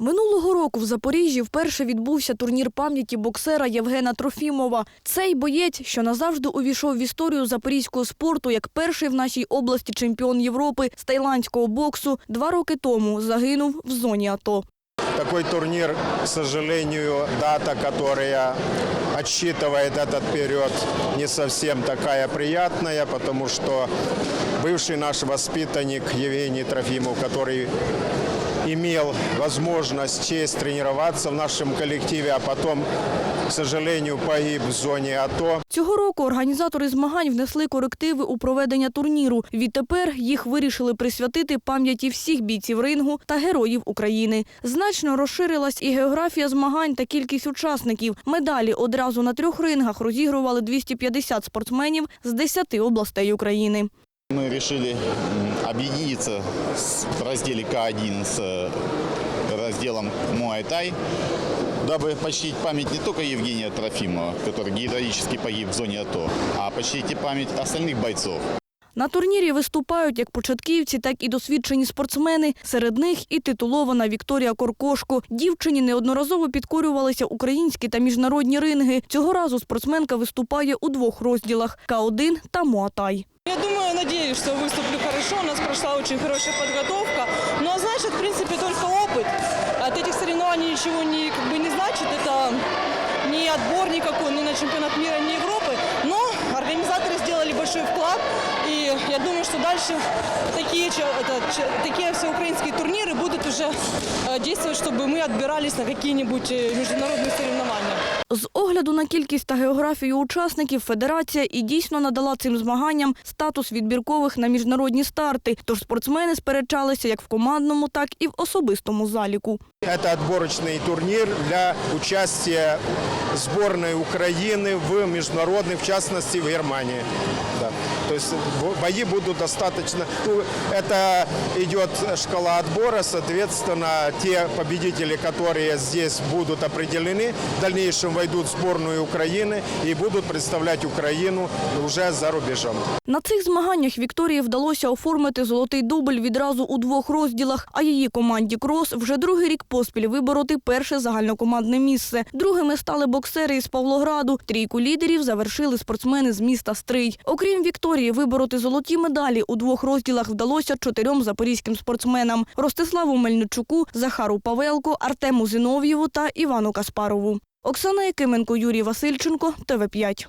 Минулого року в Запоріжжі вперше відбувся турнір пам'яті боксера Євгена Трофімова. Цей боєць, що назавжди увійшов в історію запорізького спорту як перший в нашій області чемпіон Європи з тайландського боксу, два роки тому загинув в зоні АТО. Такой турнир, к сожалению, дата, которая отсчитывает этот период, не совсем такая приятная, потому что бывший наш воспитанник Евгений Трофимов, который имел возможность, честь тренироваться в нашем коллективе, а потом, к сожалению, погиб в зоне АТО. Цього року організатори змагань внесли корективи у проведення турніру. Відтепер їх вирішили присвятити пам'яті всіх бійців рингу та героїв України. Значно розширилась і географія змагань та кількість учасників. Медалі одразу на трьох рингах розігрували 250 спортсменів з 10 областей України. Мы решили м, объединиться с- в разделе К1 с э, разделом Муай-Тай, дабы почтить память не только Евгения Трофимова, который героически погиб в зоне АТО, а почтить и память остальных бойцов. На турнірі виступають як початківці, так і досвідчені спортсмени. Серед них і титулована Вікторія Коркошко. Дівчині неодноразово підкорювалися українські та міжнародні ринги. Цього разу спортсменка виступає у двох розділах – К1 та Муатай. Я думаю, надеюсь, что выступлю хорошо. У нас прошла очень хорошая подготовка. Ну, а значит, в принципе, только опыт. От этих соревнований ничего не, как бы не значит. Это не отбор никакой, ни на чемпионат мира, ни Европы. Но организаторы сделали большой вклад. И я думаю, что дальше такие, че- это, че- такие всеукраинские турниры будут уже э, действовать, чтобы мы отбирались на какие-нибудь э, международные соревнования. З огляду на кількість та географію учасників федерація і дійсно надала цим змаганням статус відбіркових на міжнародні старти. Тож спортсмени сперечалися як в командному, так і в особистому заліку. Это отборочный турнир для участия сборной Украины в международных, в частности, в Германии. Да. То есть бо- бои будут достаточно... ну, это идет шкала отбора, соответственно, те победители, которые здесь будут определены, в дальнейшем войдут в сборную Украины и будут представлять Украину уже за рубежом. На цих змаганнях Вікторії вдалося оформити золотий дубль відразу у двох розділах, а її команді «Крос» вже другий рік поспіль вибороти перше загальнокомандне місце. Другими стали боксери із Павлограду. Трійку лідерів завершили спортсмени з міста Стрий. Окрім Вікторії, вибороти золоті медалі у двох розділах вдалося чотирьом запорізьким спортсменам – Ростиславу Мельничуку, Захару Павелку, Артему Зинов'єву та Івану Каспарову. Оксана Якименко, Юрій Васильченко, ТВ5.